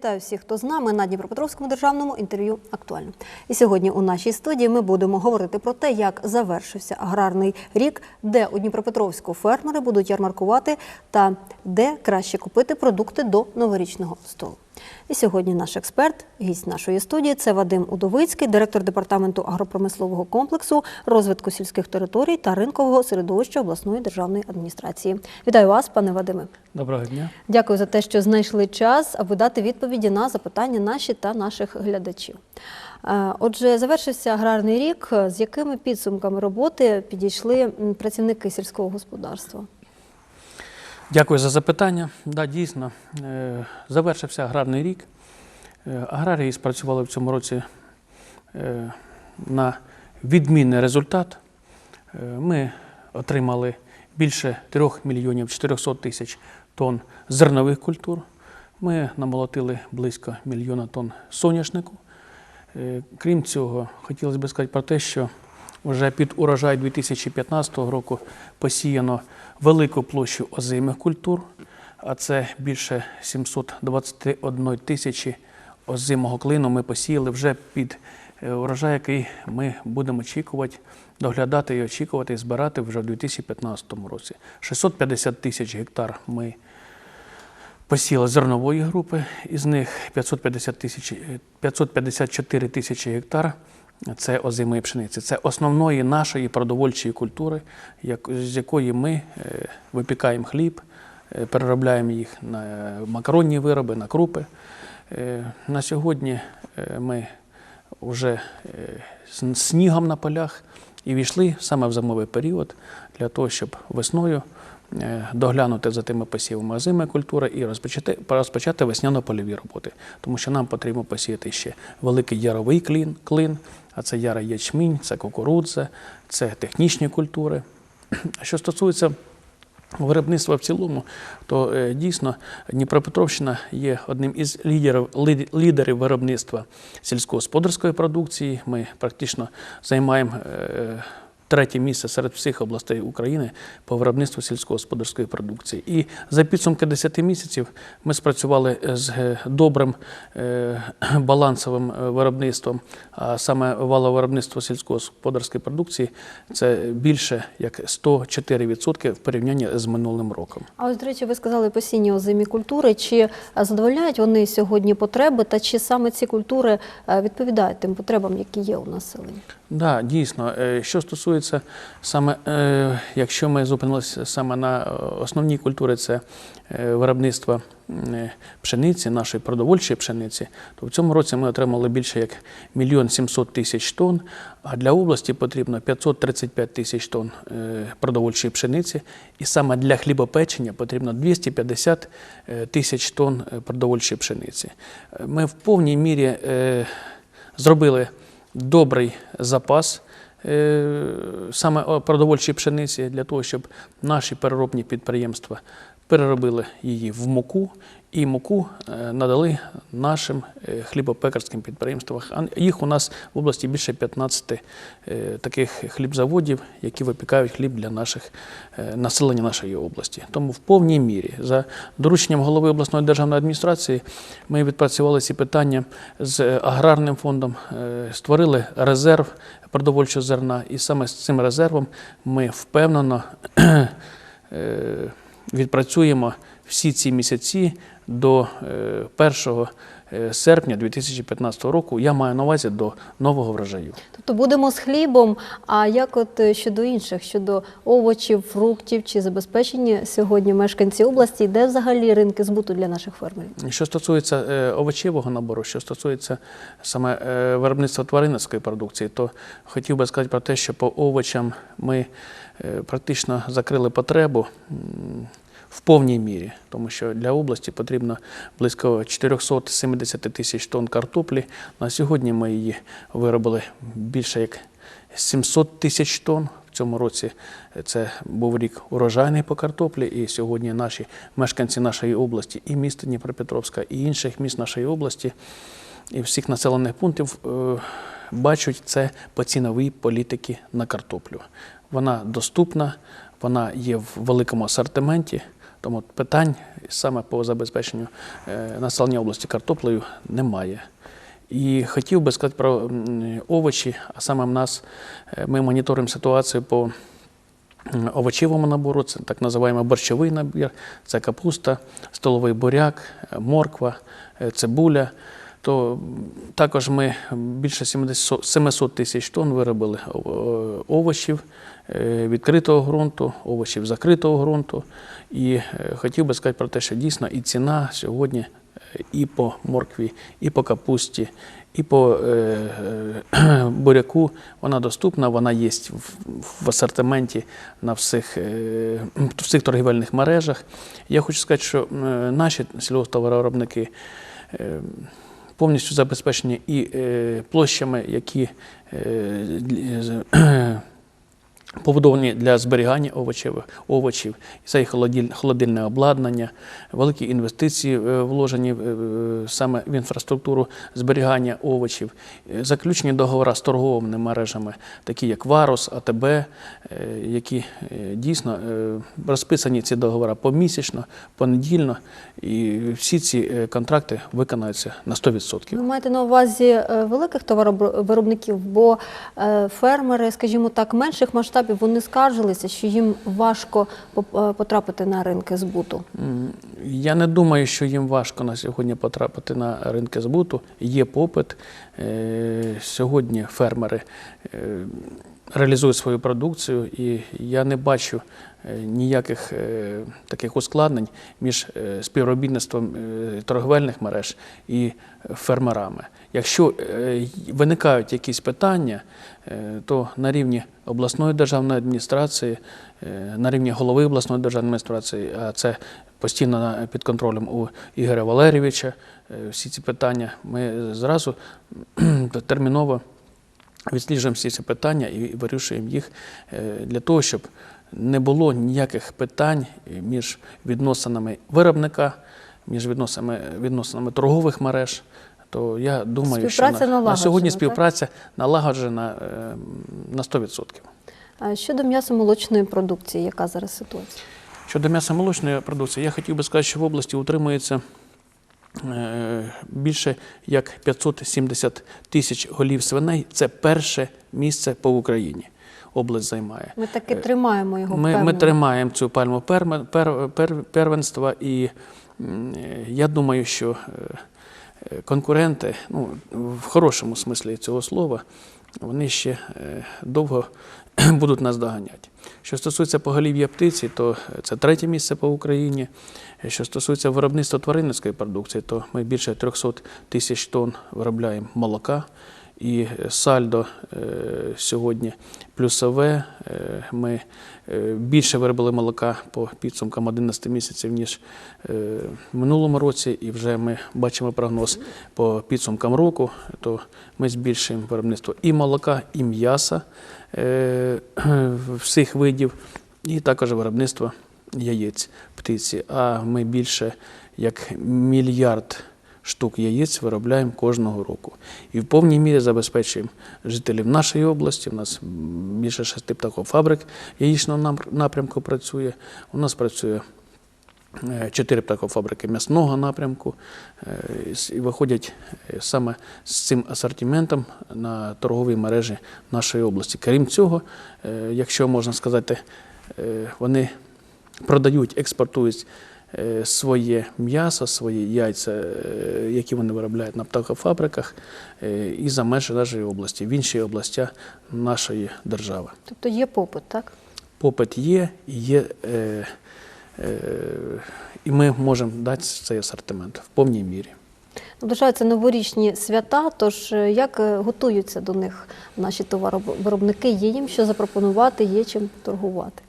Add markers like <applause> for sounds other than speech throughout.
Вітаю всіх, хто з нами на Дніпропетровському державному інтерв'ю актуально. І сьогодні у нашій студії ми будемо говорити про те, як завершився аграрний рік, де у Дніпропетровську фермери будуть ярмаркувати та де краще купити продукти до новорічного столу. І сьогодні наш експерт, гість нашої студії, це Вадим Удовицький, директор департаменту агропромислового комплексу, розвитку сільських територій та ринкового середовища обласної державної адміністрації. Вітаю вас, пане Вадиме. Доброго дня. Дякую за те, що знайшли час, аби дати відповіді на запитання наші та наших глядачів. Е, Отже, завершився аграрний рік. З якими підсумками роботи підійшли працівники сільського господарства? Дякую за запитання. Да, дійсно, е, завершився аграрний рік. Е, Аграрії спрацювали в цьому році е, на відмінний результат. Ми отримали більше 3 мільйонів 400 тисяч тонн зернових культур. Ми намолотили близько мільйона тонн соняшнику. Крім цього, хотілося б сказати про те, що вже під урожай 2015 року посіяно велику площу озимих культур, а це більше 721 тисячі озимого клину ми посіяли вже під е, урожай, який ми будемо очікувати, доглядати і очікувати, і збирати вже в 2015 році. 650 тисяч гектар ми посіяли зернової групи, із них 550 тисяч, 554 тисячі гектар це озимої пшениці. Це основної нашої продовольчої культури, з якої ми е, випікаємо хліб, е, переробляємо їх на макаронні вироби, на крупи. Е, На сьогодні ми вже з снігом на полях і війшли саме в зимовий період для того, щоб весною доглянути за тими посівами озимої культури і розпочати, розпочати весняно-польові роботи. Тому що нам потрібно посіяти ще великий яровий клін, клин, а це ярий ячмінь, це кукурудза, це технічні культури. Що стосується виробництва в цілому, то е, дійсно Дніпропетровщина є одним із лідерів, лідерів виробництва сільськогосподарської продукції. Ми практично займаємо е, третє місце серед всіх областей України по виробництву сільськогосподарської продукції. І за підсумки 10 місяців ми спрацювали з е, добрим е, <clears throat> балансовим е, виробництвом, а саме валовиробництво сільськогосподарської продукції це більше як 104% в порівнянні з минулим роком. А ось, до речі, ви сказали посінні озимі культури. Чи е, задовольняють вони сьогодні потреби, та чи саме ці культури е, відповідають тим потребам, які є у населення? Да, дійсно. Е, Що стосується саме, е, якщо ми зупинилися саме на е, основній культурі, це е, виробництво пшениці, нашої продовольчої пшениці, то в цьому році ми отримали більше як мільйон сімсот тисяч тонн, а для області потрібно 535 тисяч тонн продовольчої пшениці, і саме для хлібопечення потрібно 250 е, тисяч тонн продовольчої пшениці. Ми в повній мірі зробили добрий запас саме о, продовольчої пшениці для того, щоб наші переробні підприємства переробили її в муку і муку е, надали нашим е, хлібопекарським підприємствам. Їх у нас в області більше 15 е, таких хлібзаводів, які випікають хліб для наших населення нашої області. Тому в повній мірі за дорученням голови обласної державної адміністрації ми відпрацювали ці питання з аграрним фондом, створили резерв продовольчого зерна, і саме з цим резервом ми впевнено <clears throat> відпрацюємо всі ці місяці до першого. 1 е, серпня 2015 року. Я маю на увазі до нового врожаю. Тобто будемо з хлібом. А як от е, щодо інших, щодо овочів, фруктів, чи забезпечені сьогодні мешканці області, де взагалі ринки збуту для наших фермерів? Що стосується е, овочевого набору, що стосується саме е, виробництва тваринницької продукції, то хотів би сказати про те, що по овочам ми е, практично закрили потребу в повній мірі, тому що для області потрібно близько 470 тисяч тонн картоплі. На сьогодні ми її виробили більше як 700 тисяч тонн. В цьому році це був рік урожайний по картоплі, і сьогодні наші мешканці нашої області, і міста Дніпропетровська, і інших міст нашої області, і всіх населених пунктів е, бачать це по ціновій політики на картоплю. Вона доступна, вона є в великому асортименті. Тому питань саме по забезпеченню е, населення області картоплею немає. І хотів би сказати про овочі, а саме в нас е, ми моніторимо ситуацію по овочевому набору, це так називаємо борщовий набір, це капуста, столовий буряк, е, морква, цибуля. То також ми більше 700 тисяч тонн виробили о- овочів е, відкритого ґрунту, овочів закритого ґрунту. І е, хотів би сказати про те, що дійсно і ціна сьогодні е, і по моркві, і по капусті, і по е, е, <clears throat> буряку вона доступна, вона є в, асортименті на всіх, е, торгівельних мережах. Я хочу сказати, що е, наші сільгосптоваровиробники е, повністю забезпечені і е, площами, які е, побудовані для зберігання овочів, овочів. Це і холодильне обладнання, великі інвестиції е, вложені е, саме в інфраструктуру зберігання овочів, Е, заключені договори з торговими мережами, такі як Варус, АТБ, е, які е, дійсно е, розписані ці договори помісячно, понедільно, і всі ці е, контракти виконаються на 100%. Ви маєте на увазі е, великих товаровиробників, бо е, фермери, скажімо так, менших масштабів, вони скаржилися, що їм важко е, потрапити на ринки збуту. Я не думаю, що їм важко на сьогодні потрапити на ринки збуту. Є попит. Е, Сьогодні фермери е, реалізують свою продукцію, і я не бачу ніяких таких ускладнень між співробітництвом торговельних мереж і фермерами. Якщо е, виникають якісь питання, е, то на рівні обласної державної адміністрації, е, на рівні голови обласної державної адміністрації, а це постійно під контролем у Ігоря Валерійовича, всі ці питання, ми зразу <clears throat> терміново відсліджуємо всі ці питання і вирішуємо їх для того, щоб не було ніяких питань між відносинами виробника, між відносинами, відносинами торгових мереж. То я думаю, Співпраця що на, на сьогодні так? співпраця налагоджена е, на 100%. А щодо м'ясомолочної продукції, яка зараз ситуація? Щодо м'ясомолочної продукції, я хотів би сказати, що в області утримується е, більше як 570 тисяч голів свиней. Це перше місце по Україні. Область займає. Ми таки тримаємо його Ми, ми тримаємо цю пальму перме- пер, пер, первенства, і е, я думаю, що е, е, конкуренти, ну, в хорошому смислі цього слова, вони ще е, довго <clears throat> будуть нас доганяти. Що стосується поголів'я птиці, то це третє місце по Україні. Що стосується виробництва тваринницької продукції, то ми більше 300 тисяч тонн виробляємо молока. І сальдо е, сьогодні плюсове. Е, Ми е, більше виробили молока по підсумкам 11 місяців, ніж в минулому році. І вже ми бачимо прогноз по підсумкам року, то ми збільшуємо виробництво і молока, і м'яса всіх видів, і також виробництво яєць птиці. А ми більше як мільярд штук яєць виробляємо кожного року. І в повній мірі забезпечуємо жителів нашої області. У нас більше шести птахофабрик яєчного напрямку працює. У нас працює е, чотири птахофабрики м'ясного напрямку е, і виходять е, саме з цим асортиментом на торгові мережі нашої області. Крім цього, якщо можна сказати, вони продають, експортують своє м'ясо, свої яйця, е, які вони виробляють на птахофабриках, е, і за межі нашої області, в інші області нашої держави. Тобто є попит, так? Попит є, є, е, е, і ми можемо дати цей асортимент в повній мірі. Наближаються новорічні свята, тож е, як е, готуються до них наші товаровиробники? Є їм що запропонувати, є чим торгувати.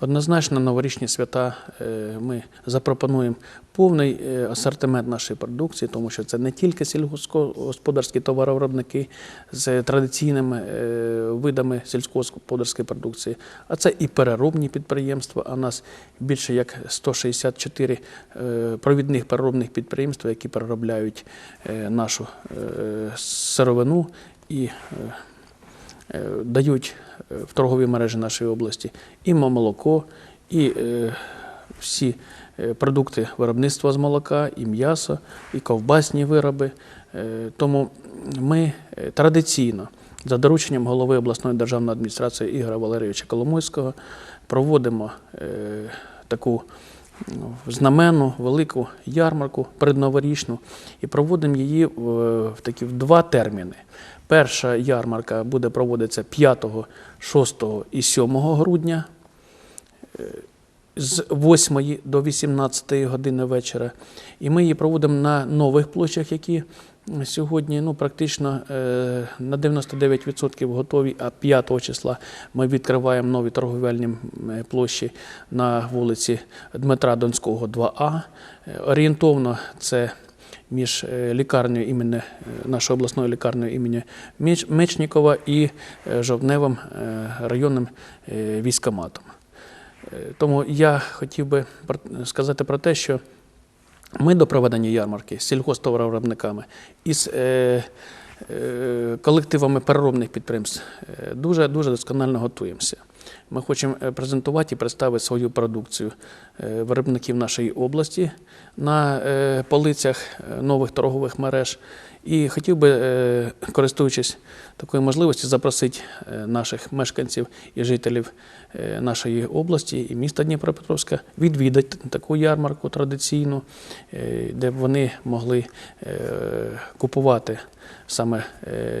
Однозначно, новорічні свята е, ми запропонуємо повний е, асортимент нашої продукції, тому що це не тільки сільськогосподарські товаровиробники з традиційними е, видами сільськогосподарської продукції, а це і переробні підприємства. А у нас більше як 164 е, провідних переробних підприємства, які переробляють нашу сировину і дають е, в торгові мережі нашої області і молоко, і е, всі е, продукти виробництва з молока, і м'ясо, і ковбасні вироби. Е, Тому ми е, традиційно за дорученням голови обласної державної адміністрації Ігоря Валерійовича Коломойського проводимо е, таку ну, знаменну велику ярмарку передноворічну і проводимо її в, в такі в два терміни. Перша ярмарка буде проводитися 5, 6 і 7 грудня е, з 8 до 18 години вечора. І ми її проводимо на нових площах, які сьогодні ну, практично е, на 99% готові, а 5 числа ми відкриваємо нові торговельні площі на вулиці Дмитра Донського, 2А. Е, Орієнтовно це між е, лікарнею імені е, нашою обласною лікарнею імені Меч- Мечнікова і е, Жовтневим е, районним військоматом. Тому я хотів би сказати про те, що ми до проведення ярмарки з сільгосптоваровиробниками і з е, колективами переробних підприємств дуже дуже досконально готуємося. Ми хочемо е, презентувати і представити свою продукцію е, виробників нашої області на е, полицях нових торгових мереж. І хотів би, користуючись такою можливістю, запросити наших мешканців і жителів нашої області і міста Дніпропетровська відвідати таку ярмарку традиційну, де б вони могли купувати саме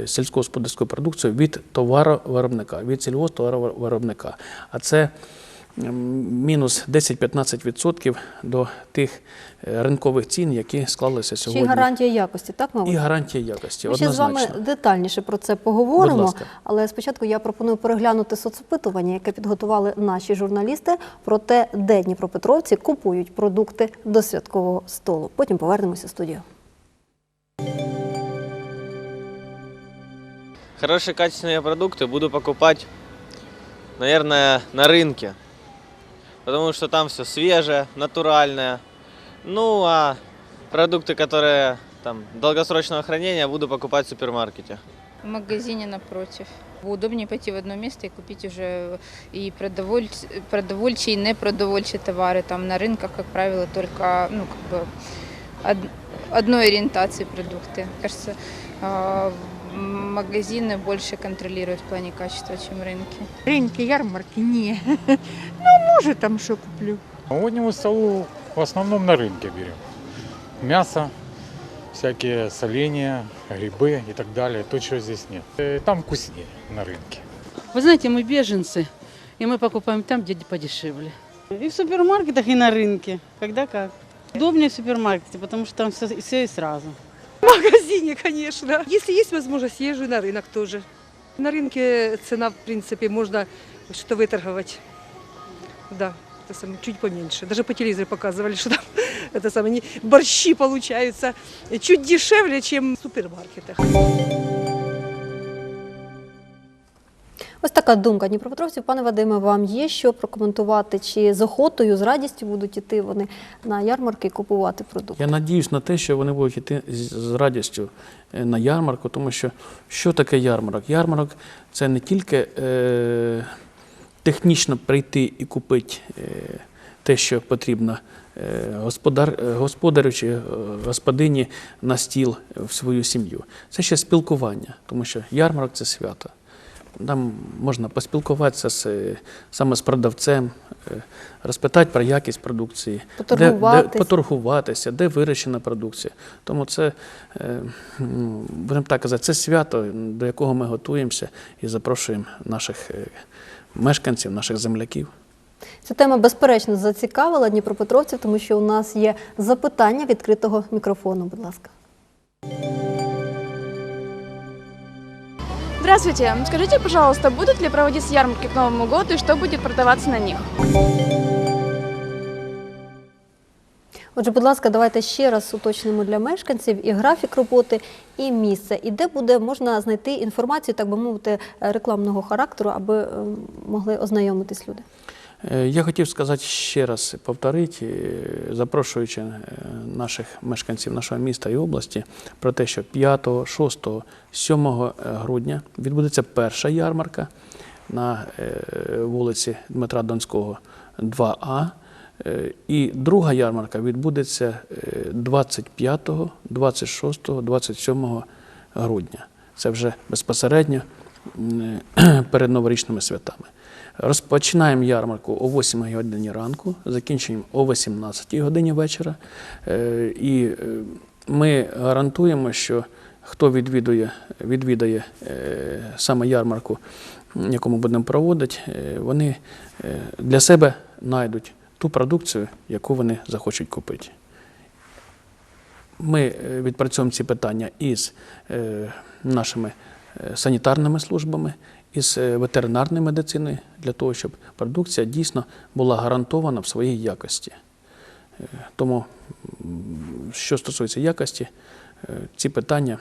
сільськогосподарську продукцію від товаровиробника, від сільгосптоваровиробника. А це мінус 10-15% до тих е, ринкових цін, які склалися сьогодні. гарантія якості, так, мабуть? І гарантія якості. Ми ще з вами детальніше про це поговоримо, але спочатку я пропоную переглянути соцопитування, яке підготували наші журналісти про те, де дніпропетровці купують продукти до святкового столу. Потім повернемося в студію. Хорошие качественные продукты буду покупать, наверное, на рынке. Потому что там все свежее, натуральное. Ну а продукты, которые там долгосрочного хранения, буду покупать в супермаркете. В магазине напротив. Удобнее пойти в одно место и купить уже и продоволь... продовольчие, и непродовольчие товары. Там на рынках, как правило, только ну, как бы од- одной ориентации продукты. Кажется, а, магазины больше контролируют в плане качества, чем рынки. Рынки, ярмарки, не. <laughs> Ну, может, там что куплю. Сегодня столу в основном на рынке берем. Мясо, всякие соленья, грибы и так далее. То, чего здесь нет. Э, Там вкуснее на рынке. Вы знаете, мы беженцы, и мы покупаем там, где подешевле. И в супермаркетах, и на рынке. Когда как. Удобнее в супермаркете, потому что там все, все и сразу. В магазине, конечно. Если есть возможность, езжу на рынок тоже. На рынке цена, в принципе, можно что-то выторговать. Да, это самое, чуть поменьше. Даже по телевизору показывали, <laughs> что там это самое, не- борщи получаются чуть дешевле, чем в супермаркетах. Ось така думка дніпропетровців. Пане Вадиме, вам є що прокоментувати? Чи з охотою, з радістю будуть іти вони на ярмарки і купувати продукти? Я надіюсь на те, що вони будуть йти з радістю е, на ярмарку, тому що що таке ярмарок? Ярмарок це не тільки е, технічно прийти і купити е, те, що потрібно е, господар, е, господарю чи господині на стіл в свою сім'ю. Це ще спілкування, тому що ярмарок це свято. Там можна поспілкуватися з, саме з продавцем, е, розпитати про якість продукції, де, де поторгуватися, де вирощена продукція. Тому це, е, будемо так казати, це свято, до якого ми готуємося і запрошуємо наших е, мешканців, наших земляків. Ця тема безперечно зацікавила дніпропетровців, тому що у нас є запитання відкритого мікрофону. Будь ласка. Здравствуйте. Скажите, пожалуйста, будут ли проводиться ярмарки к Новому году и что будет продаваться на них? Отже, будь ласка, давайте ще раз уточнимо для мешканців і графік роботи, і місце, і де буде можна знайти інформацію, так би мовити, рекламного характеру, аби е, могли ознайомитись люди. Е, Я хотів сказати ще раз, повторити, е, запрошуючи е, наших мешканців нашого міста і області про те, що 5, 6, 7 грудня відбудеться перша ярмарка на вулиці Дмитра Донського, 2А. Е, І друга ярмарка відбудеться е, 25, 26, 27 грудня. Це вже безпосередньо <clears throat> перед новорічними святами. Розпочинаємо ярмарку о 8 годині ранку, закінчуємо о 18 годині вечора. Е, І е, ми гарантуємо, що хто відвідує, відвідає е, саме ярмарку, яку ми будемо проводити, вони для себе знайдуть ту продукцію, яку вони захочуть купити. Ми відпрацьовуємо ці питання із нашими санітарними службами, із е, ветеринарною медициною, для того, щоб продукція дійсно була гарантована в своїй якості. Е, Тому, що стосується якості, е, ці питання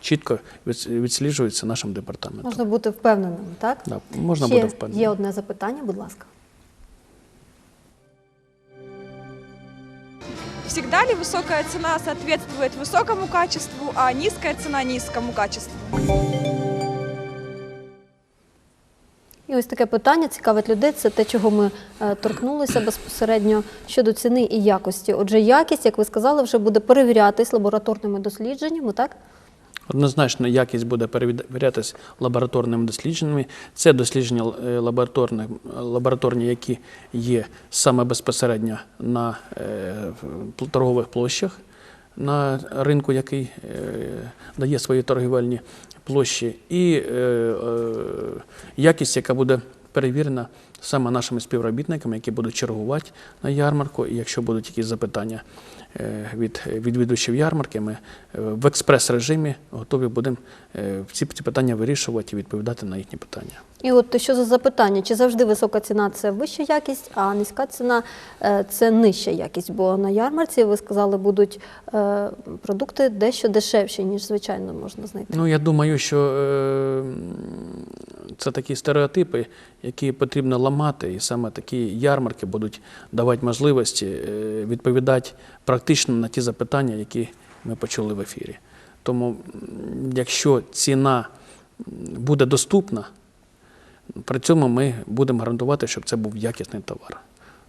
чітко відсліджуються нашим департаментом. Можна бути впевненим, так? Да, можна Ще буде впевнений. Є одне запитання, будь ласка. Всегда ли высокая цена соответствует высокому качеству, а низкая цена низкому качеству? І ось таке питання цікавить людей. Це те, чого ми е, торкнулися безпосередньо щодо ціни і якості. Отже, якість, як ви сказали, вже буде перевірятись лабораторними дослідженнями, так? Однозначно, якість буде перевірятися лабораторними дослідженнями. Це дослідження е, лабораторні, лабораторні, які є саме безпосередньо на е, торгових площах на ринку, який дає свої торгівельні площі, і е, е, якість, яка буде перевірена саме нашими співробітниками, які будуть чергувати на ярмарку. І якщо будуть якісь запитання від відвідувачів ярмарки, ми е, в експрес-режимі готові будемо е, ці ці питання вирішувати і відповідати на їхні питання. І от що за запитання? Чи завжди висока ціна це вища якість, а низька ціна е, це нижча якість? Бо на ярмарці, ви сказали, будуть е, продукти дещо дешевші, ніж звичайно можна знайти. Ну, я думаю, що е, це такі стереотипи, які потрібно ламати, і саме такі ярмарки будуть давати можливості е, відповідати практично на ті запитання, які ми почули в ефірі. Тому, якщо ціна буде доступна, при цьому ми будемо гарантувати, щоб це був якісний товар.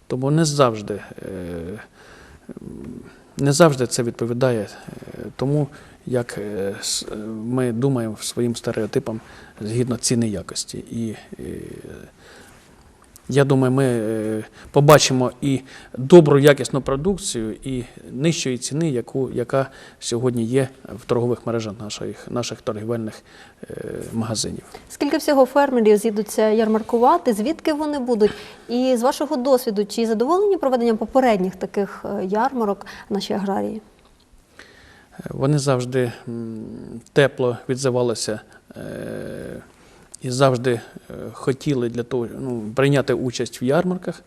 Тому не завжди, е, не завжди це відповідає е, тому, як е, ми думаємо своїм стереотипам згідно ціни якості. І я думаю, ми е, побачимо і добру якісну продукцію, і нижчої ціни, яку, яка сьогодні є в торгових мережах наших, наших торгівельних е, магазинів. Скільки всього фермерів з'їдуться ярмаркувати? Звідки вони будуть? І з вашого досвіду, чи задоволені проведенням попередніх таких е, ярмарок наші аграрії? Вони завжди тепло відзивалися і завжди е, хотіли для того, ну, прийняти участь в ярмарках.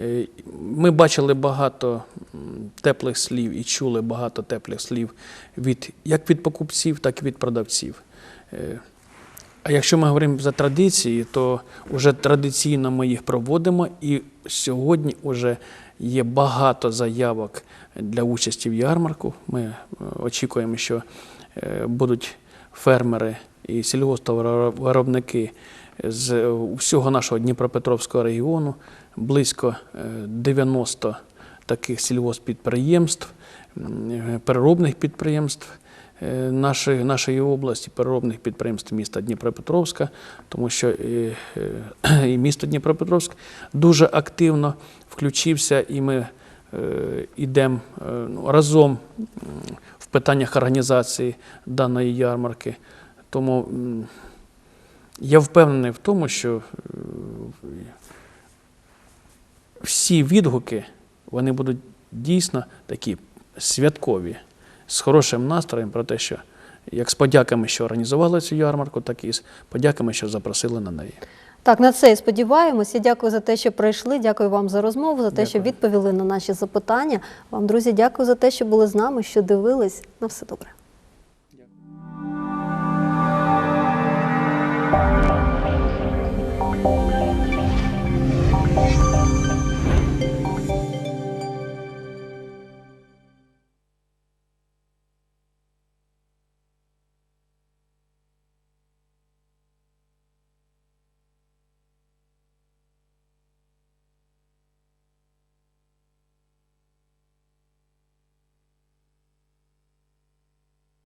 Е, Ми бачили багато теплих слів і чули багато теплих слів від, як від покупців, так і від продавців. Е, А якщо ми говоримо за традиції, то вже традиційно ми їх проводимо, і сьогодні вже є багато заявок для участі в ярмарку. Ми очікуємо, що будуть фермери і сільгосптоваровиробники з е, всього нашого Дніпропетровського регіону, близько е, 90 таких сільгоспідприємств, е, переробних підприємств е, нашої, області, переробних підприємств міста Дніпропетровська, тому що е, <clears throat> і місто Дніпропетровськ дуже активно включився, і ми йдемо ну, разом в питаннях організації даної ярмарки. Тому я впевнений в тому, що е, всі відгуки вони будуть дійсно такі святкові, з хорошим настроєм про те, що як з подяками, що організували цю ярмарку, так і з подяками, що запросили на неї. Так, на це і сподіваємось. Я дякую за те, що прийшли. Дякую вам за розмову, за те, що відповіли на наші запитання. Вам, друзі, дякую за те, що були з нами, що дивились. На все добре.